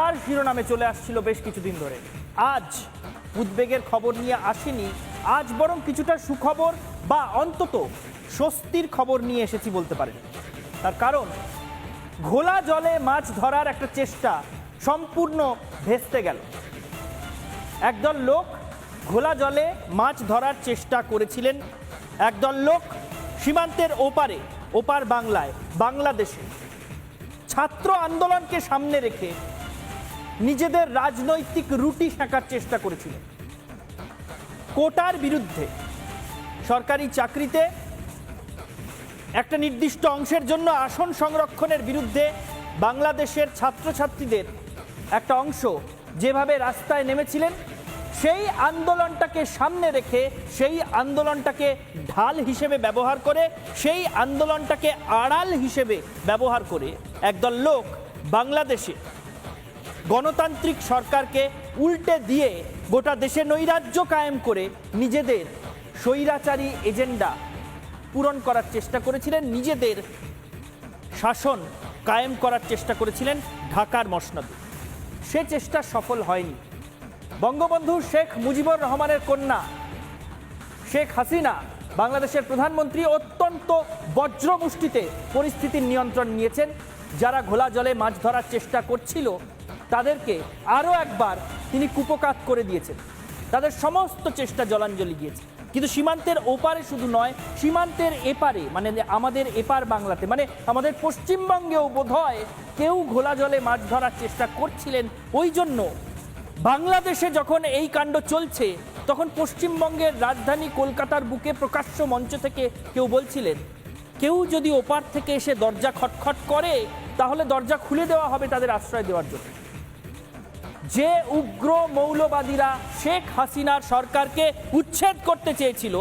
বারবার শিরোনামে চলে আসছিল বেশ কিছুদিন ধরে। আজ উদ্বেগের খবর নিয়ে আসেনি, আজ বরং কিছুটা সুখবর বা অন্তত স্বস্তির খবর নিয়ে এসেছি বলতে পারেন। তার কারণ, ঘোলা জলে মাছ ধরার একটা চেষ্টা সম্পূর্ণ ভেস্তে গেল। একদল লোক ঘোলা জলে মাছ ধরার চেষ্টা করেছিলেন, একদল লোক সীমান্তের ওপারে, ওপার বাংলায়, বাংলাদেশে। ছাত্র আন্দোলনকে সামনে রেখে নিজেদের রাজনৈতিক রুটি শাঁকার চেষ্টা করেছিলেন। কোটার বিরুদ্ধে সরকারি চাকরিতে একটা নির্দিষ্ট অংশের জন্য আসন সংরক্ষণের বিরুদ্ধে বাংলাদেশের ছাত্রছাত্রীদের একটা অংশ যেভাবে রাস্তায় নেমেছিলেন, সেই আন্দোলনটাকে সামনে রেখে, সেই আন্দোলনটাকে ঢাল হিসেবে ব্যবহার করে, সেই আন্দোলনটাকে আড়াল হিসেবে ব্যবহার করে একদল লোক বাংলাদেশে গণতান্ত্রিক সরকারকে উল্টে দিয়ে গোটা দেশে নৈরাজ্য কায়েম করে নিজেদের স্বৈরাচারী এজেন্ডা পূরণ করার চেষ্টা করেছিলেন, নিজেদের শাসন কায়েম করার চেষ্টা করেছিলেন ঢাকার মসনদে। সে চেষ্টা সফল হয়নি। বঙ্গবন্ধু শেখ মুজিবুর রহমানের কন্যা শেখ হাসিনা বাংলাদেশের প্রধানমন্ত্রী অত্যন্ত বজ্রমুষ্টিতে পরিস্থিতির নিয়ন্ত্রণ নিয়েছেন, যারা ঘোলা জলে মাছ ধরার চেষ্টা করছিল তাদেরকে আরও একবার তিনি কুপকাত করে দিয়েছেন। তাদের সমস্ত চেষ্টা জলাঞ্জলি গিয়েছে। কিন্তু সীমান্তের ওপারে শুধু নয়, সীমান্তের এপারে মানে আমাদের এপার বাংলাতে মানে আমাদের পশ্চিমবঙ্গেও বোধ হয় কেউ ঘোলা জলে মাছ ধরার চেষ্টা করছিলেন। ওই জন্য বাংলাদেশে যখন এই কাণ্ড চলছে, তখন পশ্চিমবঙ্গের রাজধানী কলকাতার বুকে প্রকাশ্য মঞ্চ থেকে কেউ বলছিলেন, কেউ যদি ওপার থেকে এসে দরজা খটখট করে, তাহলে দরজা খুলে দেওয়া হবে তাদের আশ্রয় দেওয়ার জন্য। যে উগ্র মৌলবাদীরা শেখ হাসিনার সরকারকে উচ্ছেদ করতে চেয়েছিল,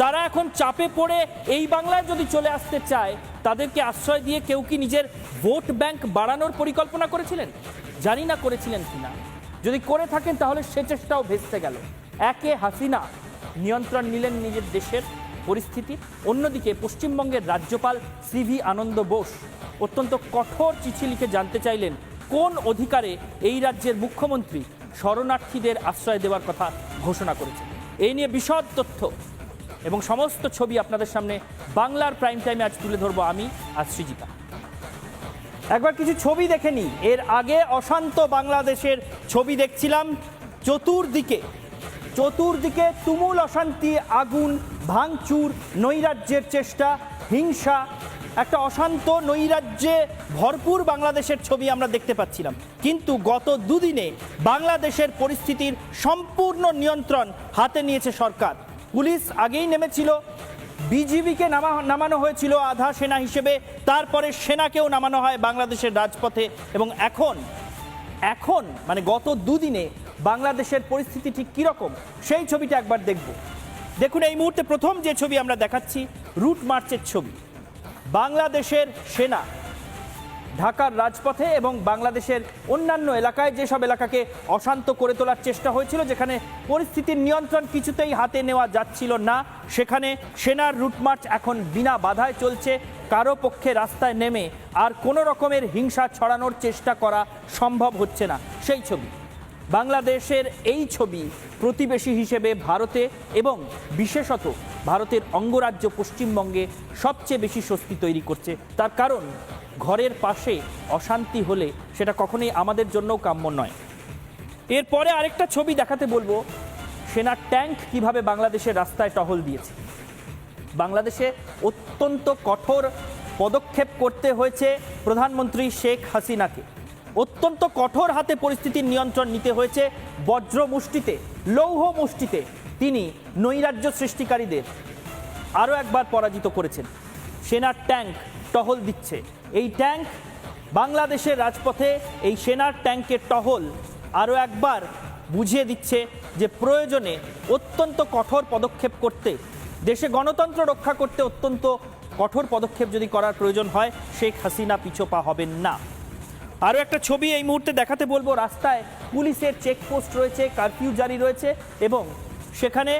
তারা এখন চাপে পড়ে এই বাংলায় যদি চলে আসতে চায়, তাদেরকে আশ্রয় দিয়ে কেউ কি নিজের ভোট ব্যাংক বাড়ানোর পরিকল্পনা করেছিলেন? জানি না করেছিলেন কিনা যদি করে থাকেন তাহলে সে চেষ্টাও ভেস্তে গেল। একে হাসিনা নিয়ন্ত্রণ নিলেন নিজের দেশের পরিস্থিতি। অন্যদিকে পশ্চিমবঙ্গের রাজ্যপাল সিভি আনন্দ বোস অত্যন্ত কঠোর চিঠি লিখে জানতে চাইলেন কোন অধিকারে এই রাজ্যের মুখ্যমন্ত্রী শরণার্থীদের আশ্রয় দেওয়ার কথা ঘোষণা করেছেন? এই নিয়ে বিশদ তথ্য এবং সমস্ত ছবি আপনাদের সামনে বাংলার প্রাইম টাইমে আজ তুলে ধরবো আমি আর সৃজিতা একবার কিছু ছবি দেখে নিই। এর আগে অশান্ত বাংলাদেশের ছবি দেখছিলাম। চতুর্দিকে চতুর্দিকে তুমুল অশান্তি, আগুন, ভাঙচুর, নৈরাজ্যের চেষ্টা হিংসা, একটা অশান্ত নৈরাজ্যে ভরপুর বাংলাদেশের ছবি আমরা দেখতে পাচ্ছিলাম। কিন্তু গত দুদিনে বাংলাদেশের পরিস্থিতির সম্পূর্ণ নিয়ন্ত্রণ হাতে নিয়েছে সরকার। পুলিশ আগেই নেমেছিল, বিজিবিকে নামা, নামানো হয়েছিল আধা সেনা হিসেবে, তারপরে সেনাকেও নামানো হয় বাংলাদেশের রাজপথে এবং এখন এখন মানে গত দুদিনে বাংলাদেশের পরিস্থিতি ঠিক কীরকম, সেই ছবিটা একবার দেখব। দেখুন, এই মুহূর্তে প্রথম যে ছবি আমরা দেখাচ্ছি, রুট মার্চের ছবি। বাংলাদেশের সেনা ঢাকার রাজপথে এবং বাংলাদেশের অন্যান্য এলাকায় যেসব এলাকাকে অশান্ত করে তোলার চেষ্টা হয়েছিল, যেখানে পরিস্থিতির নিয়ন্ত্রণ কিছুতেই হাতে নেওয়া যাচ্ছিল না, সেখানে সেনার রুটমার্চ এখন বিনা বাধায় চলছে, কারও পক্ষে রাস্তায় নেমে আর কোনো রকমের হিংসা ছড়ানোর চেষ্টা করা সম্ভব হচ্ছে না। সেই ছবি। বাংলাদেশের এই ছবি প্রতিবেশী হিসেবে ভারতে এবং বিশেষত ভারতের অঙ্গরাজ্য পশ্চিমবঙ্গে সবচেয়ে বেশি স্বস্তি তৈরি করছে। তার কারণ, ঘরের পাশে অশান্তি হলে সেটা কখনোই আমাদের জন্যও কাম্য নয়। এরপরে আরেকটা ছবি দেখাতে বলব সেনার ট্যাঙ্ক কীভাবে বাংলাদেশের রাস্তায় টহল দিয়েছে। বাংলাদেশে অত্যন্ত কঠোর পদক্ষেপ করতে হয়েছে প্রধানমন্ত্রী শেখ হাসিনাকে। অত্যন্ত কঠোর হাতে পরিস্থিতির নিয়ন্ত্রণ নিতে হয়েছে বজ্র মুষ্টিতে, লৌহ মুষ্টিতে। তিনি নৈরাজ্য সৃষ্টিকারীদের আরও একবার পরাজিত করেছেন। সেনার ট্যাঙ্ক টহল দিচ্ছে। এই ট্যাঙ্ক বাংলাদেশের রাজপথে এই সেনার ট্যাঙ্কের টহল আরও একবার বুঝিয়ে দিচ্ছে যে প্রয়োজনে অত্যন্ত কঠোর পদক্ষেপ করতে, দেশে গণতন্ত্র রক্ষা করতে অত্যন্ত কঠোর পদক্ষেপ যদি করার প্রয়োজন হয়, শেখ হাসিনা পিছোপা হবেন না। আরও একটা ছবি এই মুহূর্তে দেখাতে বলব, রাস্তায় পুলিশের চেকপোস্ট রয়েছে, কারফিউ জারি রয়েছে এবং সেখানে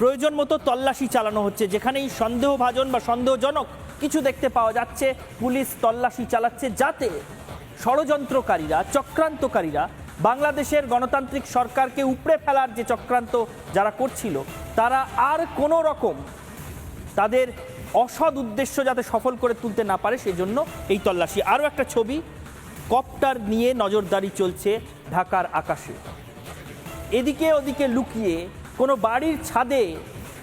প্রয়োজন মতো তল্লাশি চালানো হচ্ছে, যেখানেই সন্দেহভাজন বা সন্দেহজনক কিছু দেখতে পাওয়া যাচ্ছে, পুলিশ তল্লাশি চালাচ্ছে যাতে ষড়যন্ত্রকারীরা, চক্রান্তকারীরা বাংলাদেশের গণতান্ত্রিক সরকারকে উপড়ে ফেলার যে চক্রান্ত যারা করছিল, তারা আর কোনো রকম তাদের অসৎ উদ্দেশ্য যাতে সফল করে তুলতে না পারে, সেজন্য এই তল্লাশি। আরও একটা ছবি কপ্টার নিয়ে নজরদারি চলছে ঢাকার আকাশে। এদিকে ওদিকে লুকিয়ে কোনো বাড়ির ছাদে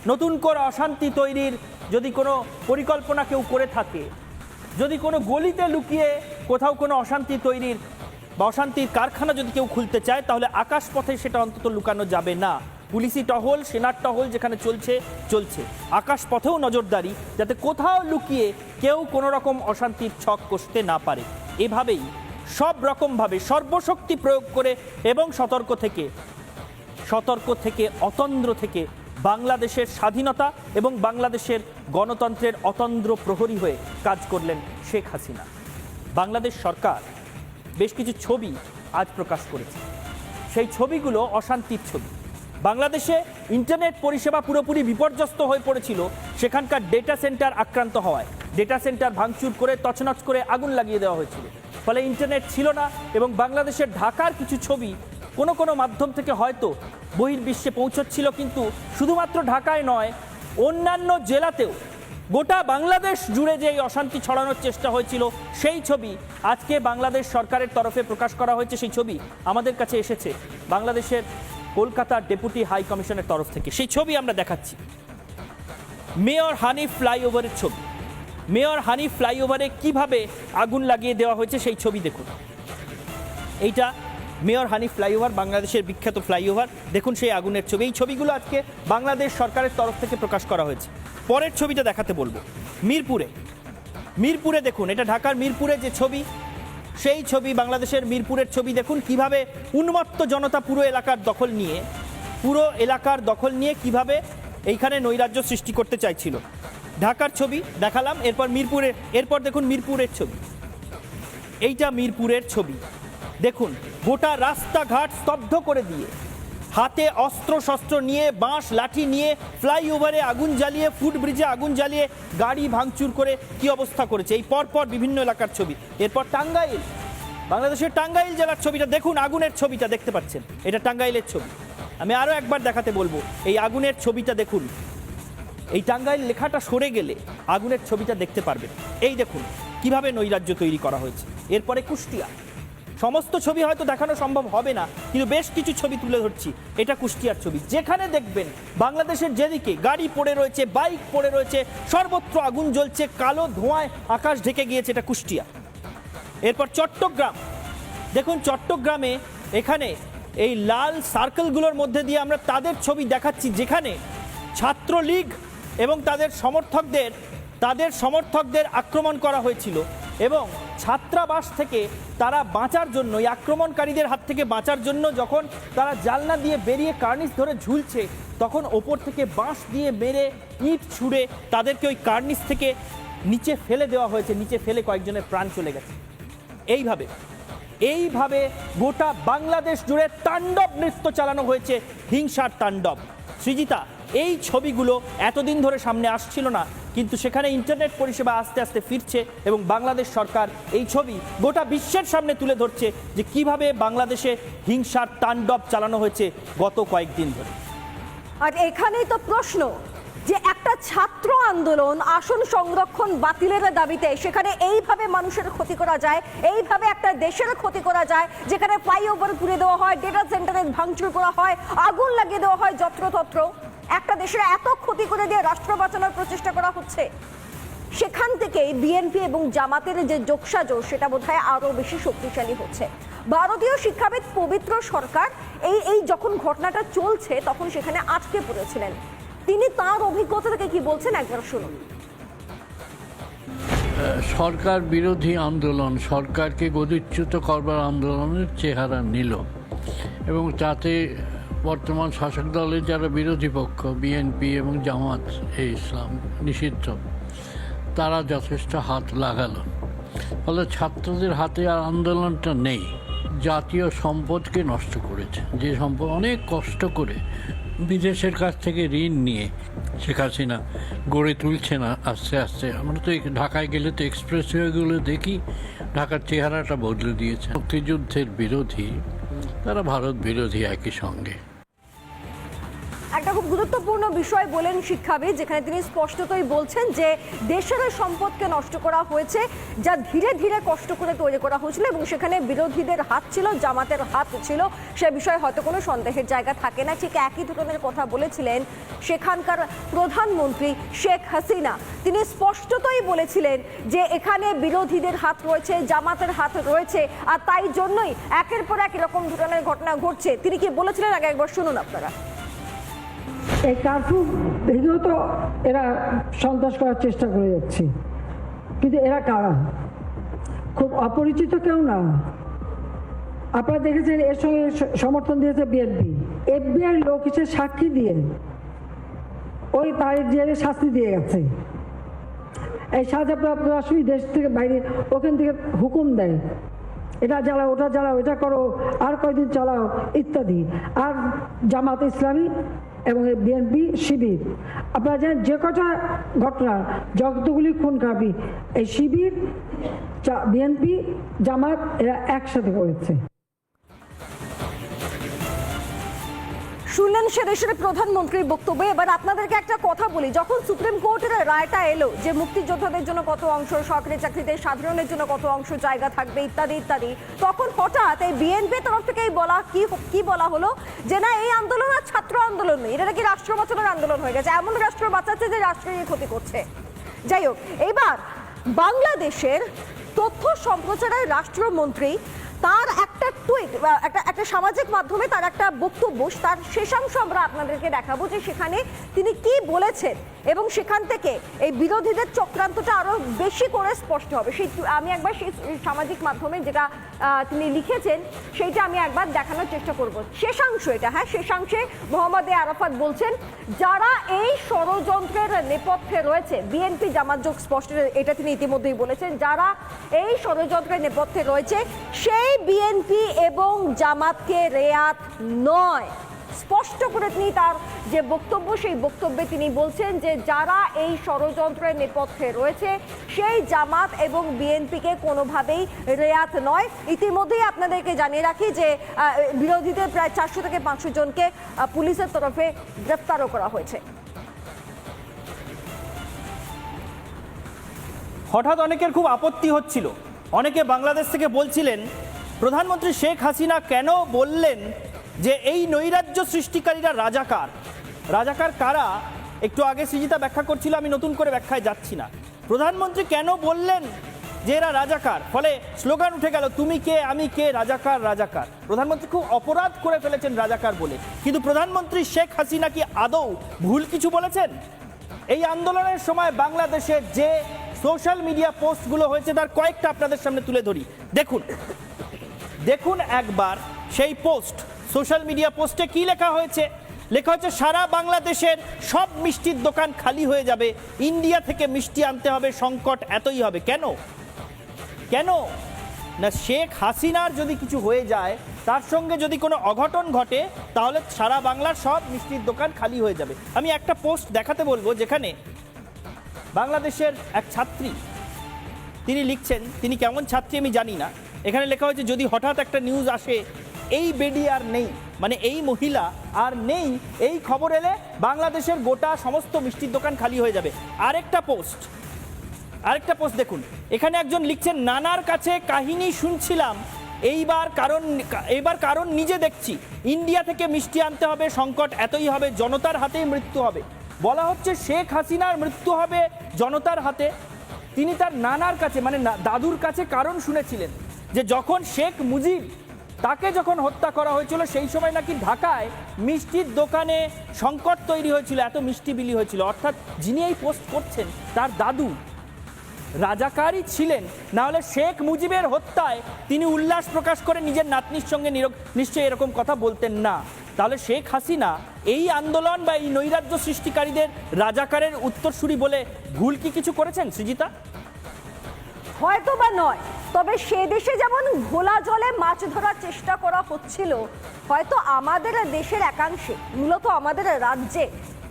নতুন করে অশান্তি তৈরির যদি কোনো পরিকল্পনা কেউ করে থাকে, যদি কোনো গলিতে লুকিয়ে কোথাও কোনো অশান্তি তৈরির বা অশান্তির কারখানা যদি কেউ খুলতে চায়, তাহলে আকাশ পথে সেটা অন্তত লুকানো যাবে না। পুলিশি টহল, সেনার টহল যেখানে চলছে চলছে। আকাশ পথেও নজরদারি, যাতে কোথাও লুকিয়ে কেউ কোনো রকম অশান্তির ছক কষতে না পারে। এভাবেই সব রকমভাবে সর্বশক্তি প্রয়োগ করে এবং সতর্ক থেকে সতর্ক থেকে, অতন্দ্র থেকে বাংলাদেশের স্বাধীনতা এবং বাংলাদেশের গণতন্ত্রের অতন্দ্র প্রহরী হয়ে কাজ করলেন শেখ হাসিনা। বাংলাদেশ সরকার বেশ কিছু ছবি আজ প্রকাশ করেছে। সেই ছবিগুলো অশান্তির ছবি। বাংলাদেশে ইন্টারনেট পরিষেবা পুরোপুরি বিপর্যস্ত হয়ে পড়েছিল, সেখানকার ডেটা সেন্টার আক্রান্ত হওয়ায়। ডেটা সেন্টার ভাঙচুর করে, তছনছ করে আগুন লাগিয়ে দেওয়া হয়েছিল। ফলে ইন্টারনেট ছিল না এবং বাংলাদেশের ঢাকার কিছু ছবি কোনো কোনো মাধ্যম থেকে হয়তো বহির্বিশ্বে পৌঁছচ্ছিল, কিন্তু শুধুমাত্র ঢাকায় নয়, অন্যান্য জেলাতেও গোটা বাংলাদেশ জুড়ে যে অশান্তি ছড়ানোর চেষ্টা হয়েছিল, সেই ছবি আজকে বাংলাদেশ সরকারের তরফে প্রকাশ করা হয়েছে। সেই ছবি আমাদের কাছে এসেছে, বাংলাদেশের কলকাতার ডেপুটি হাই কমিশনের তরফ থেকে। সেই ছবি আমরা দেখাচ্ছি। মেয়র হানিফ ফ্লাইওভারের ছবি। মেয়র হানিফ ফ্লাইওভারে কীভাবে আগুন লাগিয়ে দেওয়া হয়েছে সেই ছবি দেখুন। এইটা মেয়র হানিফ ফ্লাইওভার, বাংলাদেশের বিখ্যাত ফ্লাইওভার। দেখুন সেই আগুনের ছবি। এই ছবিগুলো আজকে বাংলাদেশ সরকারের তরফ থেকে প্রকাশ করা হয়েছে। পরের ছবিটা দেখাতে বলব। মিরপুরে। মিরপুরে দেখুন, এটা ঢাকার মিরপুরে যে ছবি, সেই ছবি, বাংলাদেশের মিরপুরের ছবি দেখুন। কীভাবে উন্মত্ত জনতা পুরো এলাকার দখল নিয়ে, পুরো এলাকার দখল নিয়ে কীভাবে এইখানে নৈরাজ্য সৃষ্টি করতে চাইছিল। ঢাকার ছবি দেখালাম, এরপর মিরপুরের, এরপর দেখুন মিরপুরের ছবি। এইটা মিরপুরের ছবি। দেখুন, গোটা রাস্তাঘাট স্তব্ধ করে দিয়ে, হাতে অস্ত্র শস্ত্র নিয়ে, বাঁশ, লাঠি নিয়ে, ফ্লাইওভারে আগুন জ্বালিয়ে ফুট ব্রিজে আগুন জ্বালিয়ে, গাড়ি ভাঙচুর করে কি অবস্থা করেছে? এই পরপর বিভিন্ন এলাকার ছবি। এরপর টাঙ্গাইল। বাংলাদেশের টাঙ্গাইল জেলার ছবিটা দেখুন, আগুনের ছবিটা দেখতে পাচ্ছেন। এটা টাঙ্গাইলের ছবি। আমি আরও একবার দেখাতে বলব, এই আগুনের ছবিটা দেখুন। এই টাঙ্গাইল লেখাটা সরে গেলে আগুনের ছবিটা দেখতে পারবেন। এই দেখুন, কীভাবে নৈরাজ্য তৈরি করা হয়েছে। এরপরে কুষ্টিয়া। সমস্ত ছবি হয়তো দেখানো সম্ভব হবে না, কিন্তু বেশ কিছু ছবি তুলে ধরছি। এটা কুষ্টিয়ার ছবি। যেখানে দেখবেন, বাংলাদেশের যেদিকে গাড়ি পড়ে রয়েছে, বাইক পড়ে রয়েছে, সর্বত্র আগুন জ্বলছে, কালো ধোঁয়ায় আকাশ ঢেকে গিয়েছে এটা কুষ্টিয়া। এরপর চট্টগ্রাম। দেখুন, চট্টগ্রামে এখানে এই লাল সার্কেলগুলোর মধ্যে দিয়ে আমরা তাদের ছবি দেখাচ্ছি, যেখানে ছাত্রলীগ এবং তাদের সমর্থকদের তাদের সমর্থকদের আক্রমণ করা হয়েছিল এবং ছাত্রাবাস থেকে তারা বাঁচার জন্য, এই আক্রমণকারীদের হাত থেকে বাঁচার জন্য যখন তারা জালনা দিয়ে বেরিয়ে কার্নিস ধরে ঝুলছে, তখন ওপর থেকে বাঁশ দিয়ে মেরে ইট ছুঁড়ে তাদেরকে ওই কার্নিস থেকে নিচে ফেলে দেওয়া হয়েছে, নিচে ফেলে কয়েকজনের প্রাণ চলে গেছে। এইভাবে এইভাবে গোটা বাংলাদেশ জুড়ে তাণ্ডব নৃত্য চালানো হয়েছে, হিংসার তাণ্ডব। সৃজিতা এই ছবিগুলো এতদিন ধরে সামনে আসছিল না, কিন্তু সেখানে ইন্টারনেট পরিষেবা আস্তে আস্তে ফিরছে এবং বাংলাদেশ সরকার এই ছবি গোটা বিশ্বের সামনে তুলে ধরছে যে কীভাবে বাংলাদেশে হিংসার তাণ্ডব চালানো হয়েছে গত কয়েকদিন ধরে। আর এখানেই তো প্রশ্ন যে একটা ছাত্র আন্দোলন আসন সংরক্ষণ বাতিলের দাবিতে সেখানে এইভাবে মানুষের ক্ষতি করা যায়, এইভাবে একটা দেশের ক্ষতি করা যায়, যেখানে ফ্লাইওভার ঘুরে দেওয়া হয় ডেটা সেন্টারে ভাঙচুর করা হয়, আগুন লাগিয়ে দেওয়া হয় যত্রতত্র। একটা দেশের এত ক্ষতি করে দিয়ে রাষ্ট্র বাঁচানোর প্রচেষ্টা করা হচ্ছে। সেখান থেকে বিএনপি এবং জামাতের যে যোগসাজোগ সেটা বোধহয় আরও বেশি শক্তিশালী হচ্ছে। ভারতীয় শিক্ষাবিদ পবিত্র সরকার এই এই যখন ঘটনাটা চলছে, তখন সেখানে আটকে পড়েছিলেন। তিনি তার অভিজ্ঞতা থেকে কি বলছেন একবার শুনুন। সরকার বিরোধী আন্দোলন, সরকারকে গদিচ্যুত করবার আন্দোলনের চেহারা নিল এবং তাতে বর্তমান শাসক দলের যারা বিরোধী পক্ষ, বিএনপি এবং জামাত এ ইসলাম, নিষিদ্ধ, তারা যথেষ্ট হাত লাগালো। ফলে ছাত্রদের হাতে আর আন্দোলনটা নেই। জাতীয় সম্পদকে নষ্ট করেছে। যে সম্পদ অনেক কষ্ট করে বিদেশের কাছ থেকে ঋণ নিয়ে শেখ হাসিনা গড়ে তুলছে না আস্তে আস্তে। আমরা তো ঢাকায় গেলে তো এক্সপ্রেসওয়েগুলো দেখি, ঢাকার চেহারাটা বদলে দিয়েছে। মুক্তিযুদ্ধের বিরোধী, তারা ভারত বিরোধী একই সঙ্গে। একটা খুব গুরুত্বপূর্ণ বিষয় বলেন শিক্ষাবিদ, যেখানে তিনি স্পষ্টতই বলছেন যে দেশের সম্পদকে নষ্ট করা হয়েছে, যা ধীরে ধীরে কষ্ট করে তৈরি করা হয়েছিল এবং সেখানে বিরোধীদের হাত ছিল, জামাতের হাত ছিল। সে বিষয়ে হয়তো কোনো সন্দেহের জায়গা থাকে না। ঠিক একই ধরনের কথা বলেছিলেন সেখানকার প্রধানমন্ত্রী শেখ হাসিনা। তিনি স্পষ্টতই বলেছিলেন যে এখানে বিরোধীদের হাত রয়েছে, জামাতের হাত রয়েছে, আর তাই জন্যই একের পর এক এরকম ধরনের ঘটনা ঘটছে। তিনি কি বলেছিলেন? আগে একবার শুনুন আপনারা। এই কার্ফিউ ভেঙেও তো এরা সন্ত্রাস করার চেষ্টা করে যাচ্ছে। কিন্তু এরা কারা? খুব অপরিচিত কেউ না। আপনারা দেখেছেন, এর সঙ্গে সমর্থন দিয়েছে বিএনপি। এফবিআই লোক হিসেবে সাক্ষী দিয়ে ওই তারিখ জেলে শাস্তি দিয়ে গেছে। এই সাজাপ্রাপ্ত রাষ্ট্রই দেশ থেকে বাইরে, ওখান থেকে হুকুম দেয়, এটা জ্বালাও, ওটা জ্বালাও, এটা করো, আর কয়দিন চালাও, ইত্যাদি। আর জামাত ইসলামী এবং বিএনপি শিবির। আপনারা জানেন যে কটা ঘটনা, যতগুলি খুন খাবি এই শিবির বিএনপি জামাত, এরা একসাথে করেছে। শুনলেন সে দেশের প্রধানমন্ত্রীর বক্তব্য। এবার আপনাদেরকে একটা কথা বলি। যখন সুপ্রিম কোর্টের রায়টা এলো যে মুক্তিযোদ্ধাদের জন্য কত অংশ, সরকারি চাকরিতে সাধারণের জন্য কত অংশ জায়গা থাকবে, ইত্যাদি ইত্যাদি, তখন হঠাৎ এই বিএনপি তরফ থেকেই বলা, কি কি বলা হলো যে না, এই আন্দোলন আর ছাত্র আন্দোলন নেই। এটা নাকি রাষ্ট্র বাঁচানোর আন্দোলন হয়ে গেছে। এমন রাষ্ট্র বাঁচাচ্ছে যে রাষ্ট্রেরই ক্ষতি করছে। যাই হোক, এবার বাংলাদেশের তথ্য সম্প্রচারের রাষ্ট্রমন্ত্রী তার একটা একটা একটা সামাজিক মাধ্যমে তার একটা বক্তব্য, তার শেষাংশ আমরা আপনাদেরকে দেখাবো যে সেখানে তিনি কি বলেছেন এবং সেখান থেকে এই বিরোধীদের চক্রান্তটা বেশি করে স্পষ্ট হবে। সেই আমি একবার সেই সামাজিক মাধ্যমে যেটা তিনি লিখেছেন, সেইটা আমি একবার দেখানোর চেষ্টা করব। শেষাংশ এটা হ্যাঁ? শেষাংশে মোহাম্মদ এ আরাফাত বলছেন, যারা এই ষড়যন্ত্রের নেপথ্যে রয়েছে, বিএনপি জামাত যোগ স্পষ্ট এটা তিনি ইতিমধ্যেই বলেছেন, যারা এই ষড়যন্ত্রের নেপথ্যে রয়েছে, সেই বিএনপি এবং জামাতকে রেয়াত নয়। স্পষ্ট করে তিনি তার যে বক্তব্য, সেই বক্তব্যে তিনি বলছেন যে যারা এই ষড়যন্ত্রের নেপথ্যে রয়েছে, সেই জামাত এবং বিএনপিকে কোনোভাবেই রেয়াত নয়। ইতিমধ্যেই আপনাদেরকে জানিয়ে রাখি যে বিরোধীদের প্রায় চারশো থেকে পাঁচশো জনকে পুলিশের তরফে গ্রেফতারও করা হয়েছে। হঠাৎ অনেকের খুব আপত্তি হচ্ছিল। অনেকে বাংলাদেশ থেকে বলছিলেন প্রধানমন্ত্রী শেখ হাসিনা কেন বললেন যে এই নৈরাজ্য সৃষ্টিকারীরা রাজাকার? রাজাকার কারা? একটু আগে সৃজিতা ব্যাখ্যা করছিল, আমি নতুন করে ব্যাখ্যায় যাচ্ছি না। প্রধানমন্ত্রী কেন বললেন যে এরা রাজাকার? ফলে স্লোগান উঠে গেল, তুমি কে, আমি কে, রাজাকার রাজাকার? প্রধানমন্ত্রী খুব অপরাধ করে ফেলেছেন রাজাকার বলে। কিন্তু প্রধানমন্ত্রী শেখ হাসিনা কি আদৌ ভুল কিছু বলেছেন? এই আন্দোলনের সময় বাংলাদেশে যে সোশ্যাল মিডিয়া পোস্টগুলো হয়েছে, তার কয়েকটা আপনাদের সামনে তুলে ধরি। দেখুন দেখুন একবার সেই পোস্ট, সোশ্যাল মিডিয়া পোস্টে কি লেখা হয়েছে? লেখা হচ্ছে সারা বাংলাদেশের সব মিষ্টির দোকান খালি হয়ে যাবে। ইন্ডিয়া থেকে মিষ্টি আনতে হবে, সংকট এতই হবে। কেন? কেন? না, শেখ হাসিনার যদি কিছু হয়ে যায়, তার সঙ্গে যদি কোনো অঘটন ঘটে, তাহলে সারা বাংলার সব মিষ্টির দোকান খালি হয়ে যাবে। আমি একটা পোস্ট দেখাতে বলব যেখানে বাংলাদেশের এক ছাত্রী, তিনি লিখছেন, তিনি কেমন ছাত্রী আমি জানি না। এখানে লেখা হয়েছে, যদি হঠাৎ একটা নিউজ আসে, এই বেডি আর নেই। মানে এই মহিলা আর নেই, এই খবর এলে বাংলাদেশের গোটা সমস্ত মিষ্টির দোকান খালি হয়ে যাবে। আরেকটা পোস্ট আরেকটা পোস্ট দেখুন। এখানে একজন লিখছেন, নানার কাছে কাহিনী শুনছিলাম, এইবার কারণ এইবার কারণ নিজে দেখছি। ইন্ডিয়া থেকে মিষ্টি আনতে হবে, সংকট এতই হবে, জনতার হাতেই মৃত্যু হবে। বলা হচ্ছে, শেখ হাসিনার মৃত্যু হবে জনতার হাতে। তিনি তার নানার কাছে মানে দাদুর কাছে কারণ শুনেছিলেন। যে যখন শেখ মুজিব তাকে যখন হত্যা করা হয়েছিল, সেই সময় নাকি ঢাকায় মিষ্টির দোকানে সংকট তৈরি হয়েছিল, এত মিষ্টি বিলি হয়েছিল। অর্থাৎ যিনি এই পোস্ট করছেন, তার দাদু রাজাকারই ছিলেন। না হলে শেখ মুজিবের হত্যায় তিনি উল্লাস প্রকাশ করে নিজের নাতনির সঙ্গে নিশ্চয়ই এরকম কথা বলতেন না। তাহলে শেখ হাসিনা এই আন্দোলন বা এই নৈরাজ্য সৃষ্টিকারীদের রাজাকারের উত্তরসূরি বলে ভুল কি কিছু করেছেন, সৃজিতা? হয়তো বা নয়। তবে সে দেশে যেমন ঘোলা জলে মাছ ধরার চেষ্টা করা হচ্ছিল, হয়তো আমাদের দেশের একাংশে, মূলত আমাদের রাজ্যে,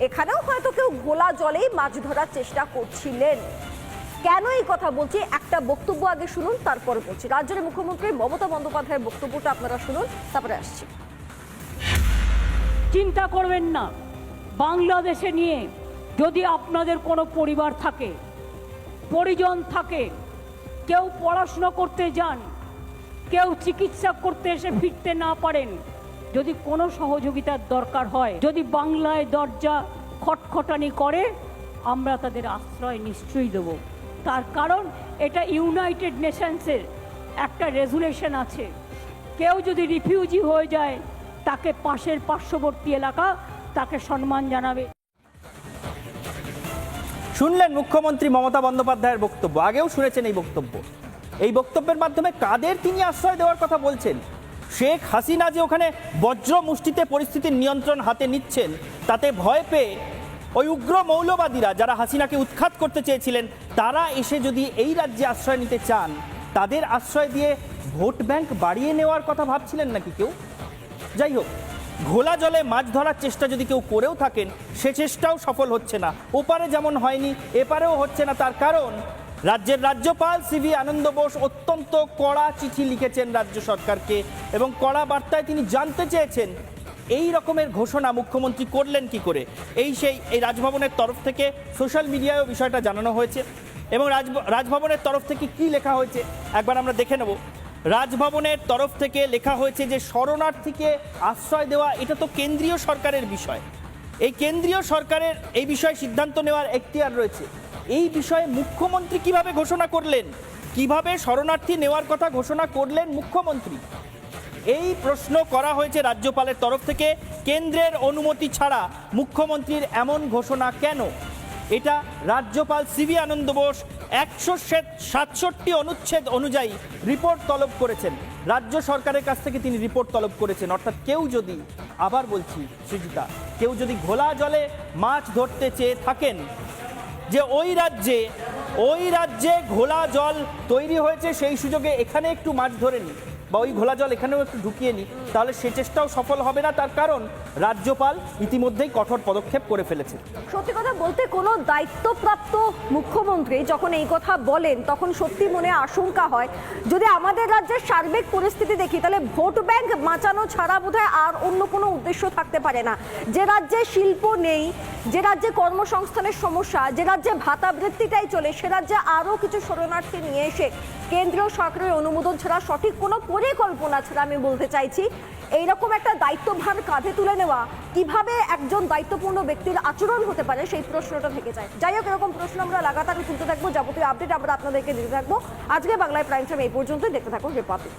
এখানেও হয়তো কেউ ঘোলা জলেই মাছ ধরার চেষ্টা করছিলেন। কেন এই কথা বলছি? একটা বক্তব্য আগে শুনুন, তারপরে বলছি। রাজ্যের মুখ্যমন্ত্রী মমতা বন্দ্যোপাধ্যায়ের বক্তব্যটা আপনারা শুনুন, তারপরে আসছি। চিন্তা করবেন না। বাংলাদেশে নিয়ে যদি আপনাদের কোনো পরিবার থাকে, পরিজন থাকে কেউ পড়াশুনো করতে যান, কেউ চিকিৎসা করতে এসে ফিরতে না পারেন, যদি কোনো সহযোগিতার দরকার হয়, যদি বাংলায় দরজা খটখটানি করে, আমরা তাদের আশ্রয় নিশ্চয়ই দেব। তার কারণ, এটা ইউনাইটেড নেশনসের একটা রেজুলেশন আছে। কেউ যদি রিফিউজি হয়ে যায়, তাকে পাশের পার্শ্ববর্তী এলাকা তাকে সম্মান জানাবে। শুনলেন মুখ্যমন্ত্রী মমতা বন্দ্যোপাধ্যায়ের বক্তব্য, আগেও শুনেছেন এই বক্তব্য। এই বক্তব্যের মাধ্যমে কাদের তিনি আশ্রয় দেওয়ার কথা বলছেন? শেখ হাসিনা যে ওখানে বজ্র মুষ্টিতে পরিস্থিতির নিয়ন্ত্রণ হাতে নিচ্ছেন, তাতে ভয় পেয়ে ওই উগ্র মৌলবাদীরা যারা হাসিনাকে উৎখাত করতে চেয়েছিলেন, তারা এসে যদি এই রাজ্যে আশ্রয় নিতে চান, তাদের আশ্রয় দিয়ে ভোট ব্যাংক বাড়িয়ে নেওয়ার কথা ভাবছিলেন নাকি কেউ? যাই হোক ঘোলা জলে মাছ ধরার চেষ্টা যদি কেউ করেও থাকেন, সে চেষ্টাও সফল হচ্ছে না। ওপারে যেমন হয়নি, এপারেও হচ্ছে না তার কারণ। রাজ্যের রাজ্যপাল সিভি আনন্দ বোস অত্যন্ত কড়া চিঠি লিখেছেন রাজ্য সরকারকে এবং কড়া বার্তায় তিনি জানতে চেয়েছেন, এই রকমের ঘোষণা মুখ্যমন্ত্রী করলেন কি করে? এই সেই, এই রাজভবনের তরফ থেকে সোশ্যাল মিডিয়ায়ও বিষয়টা জানানো হয়েছে এবং রাজ- রাজভবনের তরফ থেকে কি লেখা হয়েছে, একবার আমরা দেখে নেব। রাজভবনের তরফ থেকে লেখা হয়েছে যে শরণার্থীকে আশ্রয় দেওয়া, এটা তো কেন্দ্রীয় সরকারের বিষয়। এই কেন্দ্রীয় সরকারের এই বিষয়ে সিদ্ধান্ত নেওয়ার এখতিয়ার রয়েছে। এই বিষয়ে মুখ্যমন্ত্রী কীভাবে ঘোষণা করলেন? কীভাবে শরণার্থী নেওয়ার কথা ঘোষণা করলেন মুখ্যমন্ত্রী? এই প্রশ্ন করা হয়েছে রাজ্যপালের তরফ থেকে। কেন্দ্রের অনুমতি ছাড়া মুখ্যমন্ত্রীর এমন ঘোষণা কেন? এটা রাজ্যপাল সিভি আনন্দ বোস একশো সাতষট্টি অনুচ্ছেদ অনুযায়ী রিপোর্ট তলব করেছেন। রাজ্য সরকারের কাছ থেকে তিনি রিপোর্ট তলব করেছেন। অর্থাৎ কেউ যদি, আবার বলছি সৃজিতা, কেউ যদি ঘোলা জলে মাছ ধরতে চেয়ে থাকেন যে ওই রাজ্যে ওই রাজ্যে ঘোলা জল তৈরি হয়েছে, সেই সুযোগে এখানে একটু মাছ ধরে নি বা ওই ঘোলা জল এখানেও একটু ঢুকিয়ে নিই তাহলে সে চেষ্টাও সফল হবে না, তার কারণ রাজ্যপাল ইতিমধ্যেই কঠোর পদক্ষেপ করে ফেলেছে সত্যি কথা বলতে কোনো দায়িত্বপ্রাপ্ত মুখ্যমন্ত্রী যখন এই কথা বলেন, তখন সত্যি মনে আশঙ্কা হয়। যদি আমাদের রাজ্যের সার্বিক পরিস্থিতি দেখি, তাহলে ভোট ব্যাংক বাঁচানো ছাড়া বোধহয় আর অন্য কোনো উদ্দেশ্য থাকতে পারে না। যে রাজ্যে শিল্প নেই, যে রাজ্যে কর্মসংস্থানের সমস্যা, যে রাজ্যে ভাতা বৃত্তিটাই চলে, সে রাজ্যে আরও কিছু শরণার্থী নিয়ে এসে কেন্দ্রীয় সরকারের অনুমোদন ছাড়া সঠিক কোনো পরিকল্পনা ছাড়া আমি বলতে চাইছি, এইরকম একটা দায়িত্বভার কাঁধে তুলে নেওয়া কীভাবে একজন দায়িত্বপূর্ণ ব্যক্তির আচরণ হতে পারে সেই প্রশ্নটা থেকে যায়। যাই হোক, এরকম প্রশ্ন আমরা লাগাতার তুলতে থাকব। যাবতীয় আপডেট আমরা আপনাদেরকে দিতে থাকব। আজকে বাংলায় প্রাইম টাইম এই পর্যন্তই। দেখতে থাকুন রিপাবলিক